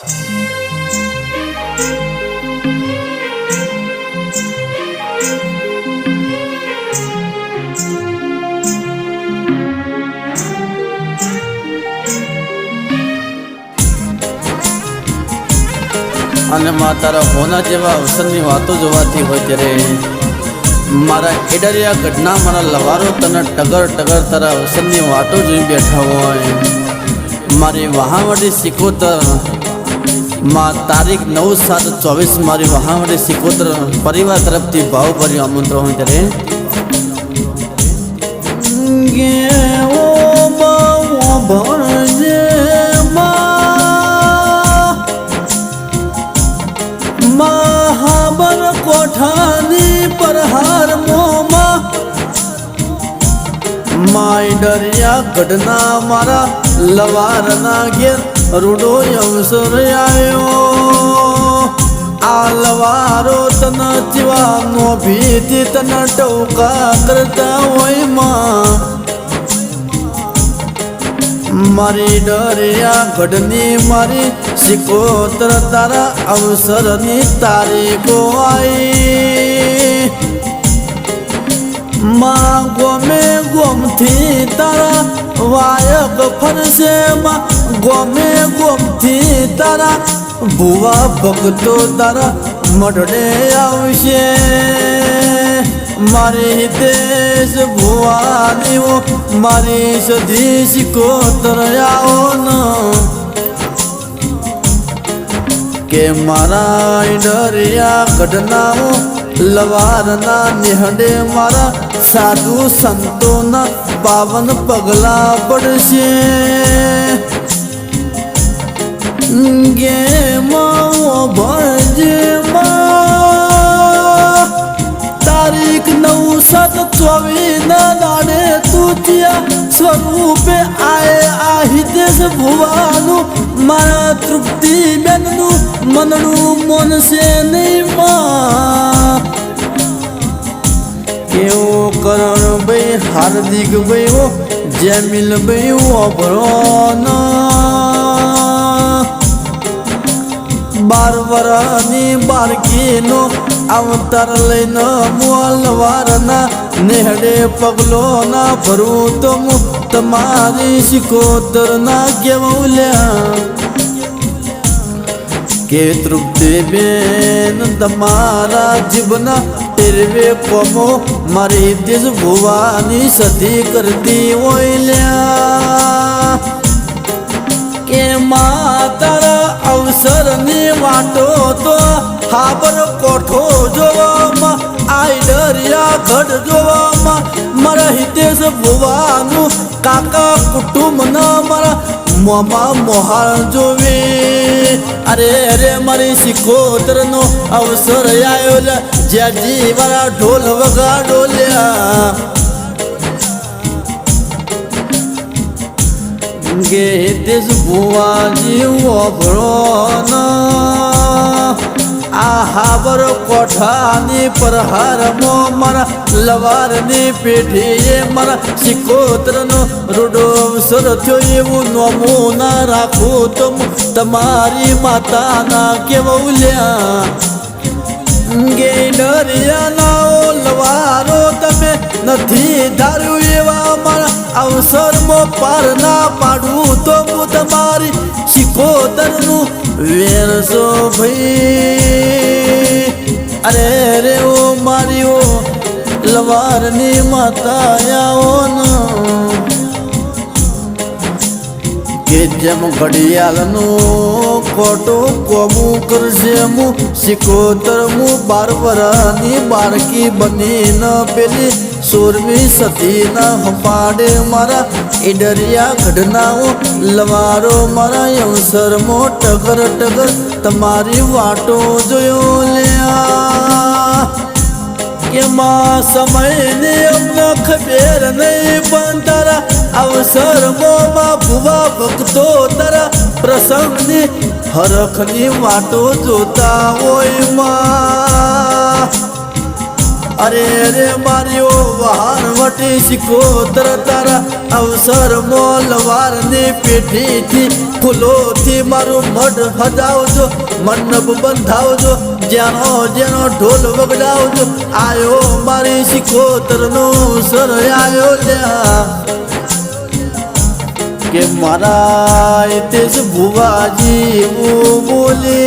અને માં, તારા હોના જેવા અવસરની વાતો જોવાતી હોય ત્યારે મારા એડરિયા ઘટના મારા લવારો તને ટગર ટગર તારા અવસરની વાતો જોઈ બેઠા હોય. મારી વહાવડી સિકોતર માં તારીખ નવ સાત ચોવીસ મારી વહાવડી સિકોતર પરિવાર તરફથી ભાવભર્યું આમંત્રણ હોય ત્યારે. મહાબર કોઠાની પરહાર મોમાં. માય ડરિયા ગઢના મારા લવારના ઘેર રૂડો અવસર આવ્યો આલવારો લવારો તન જીવાનો ભીતિ તન ટોકા કરતા હોયમાં. મારી ડરિયા ગઢની મારી સિકોતર તારા અવસરની તારીખો આવી માં ગોમે ગોમથી તારા વાયક ફરશે માં ગોમે ગોમથી તારા ભુવા ભક્તો તારા મઢડે આવશે મારી દેશ ભુવાનીઓ મારી સધીશ સિકોતર આવો કે મારા ડરિયા કઢનાઓ લવારના નિહડે મારા સાધુ સંતોના પાવન પગલા પડશે ગે માઓ ભજે તારીખ નવ સાત ચોવીસ ના દાડે તું સ્વરૂપે આય આ હિતેશ ભુવાનું મારા તૃપ્તિ બેનનું મનનું મોનશે નહીં માં કેવો કરણ ભાઈ હાર્દિક ભાઈ ઓ જેમિલ ભાઈ ઓભરો બાર વરની બારકીનો અવતાર લઈને મોલવારના નેહડે પગલો ના ભરું તો હું તમારી શિકોતર ના કેવલ્યા. કે તૃપ્તિ બેન તમારા જીવના ટેરવે કોમો મારી દેશ ભુવાની સધી કરતી ઓયલ્યા કે માતારા અવસરની વાટો તો હાબર કોઠો જોવામાં આઈ ડરિયા ગઢ જોવામાં, મારા હિતેશ ભુવાનું કાકા કુટુંબના મારા મોમાં મોહાળ જોવે. અરે અરે, મારી સિકોતરનો અવસર આવ્યો લે જ્યાં જીવાના ઢોલ વગાડો લ્યા. ગે તેજ ભુવાજી ઓભળો આ હાબર કોઠાની પરહારમો મારા લવારની પેઢીએ મારા સિકોતરનો રૂડો અવસર થયો એવું નોમું ના રાખું તો તમારી માતાના કેવલ્યા ગે ડરિયાના તમે નથી ધાર્યું એવા અવસરમાં પાર ના પાડું તો હું તમારી શિકોતરનું વેરસો ભાઈ. અરે રે ઓ લવારની માતા આવો કે જેમ ઘડિયાળનું ખોટું કોમું કરશે હું સિકોતર હું બાર વરાની પેલી સોરમી સતીના ન મારા ઈડરિયા ઘટનાઓ લવારો મારા અવસરમો ટગર ટગર તમારી વાટો જોયો લ્યા કે માં સમયને અમને ખબર નહીં પણ તારા ભક્તો તારા પ્રસંગની હરખની વાતો જોતા હોયમાં. અરે રે માર્યો વહાર વટી શીખો તર તારા અવસર મોલવારની પેઢીથી ફૂલોથી મારું મઢ હજાવજો મંડપ બંધાવજો જેનો જેનો ઢોલ વગડાવજો. આયો મારી શીખોતરનો સર, આયો લ્યા. કે મારા તે જ ભુવાજી એવું બોલે.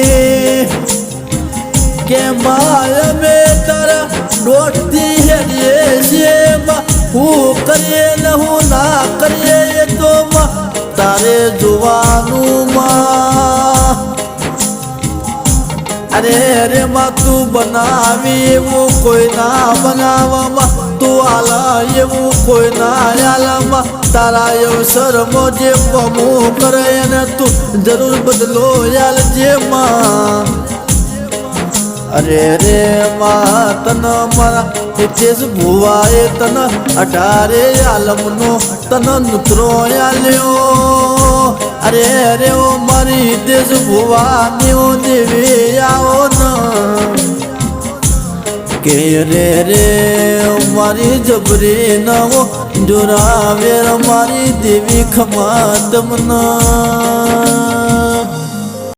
કે માય મે તારા દોઢથી હેડીએ છીએ હું કરીએ ને હું ના કરીએ એ તો તારે જોવાનું માં. અરે અરે માં તું બનાવી એવું કોઈ ના બનાવવામાં તું આલા એવું કોઈ ના આલામાં. તારા અવસરમાં જે પમો કરે એને તું જરૂર બદલો યાલ જે અરે રે માં તન મારા હિતેશ ભુવાએ તન અઢારે આલમનો તન નુતરો આલ્યો. અરે રે ઓ મારી દેશ ભુવા દેવી આવો ન. કે રે રે મારી જબરી નવો જોરાવે મારી દેવી ખમા તમને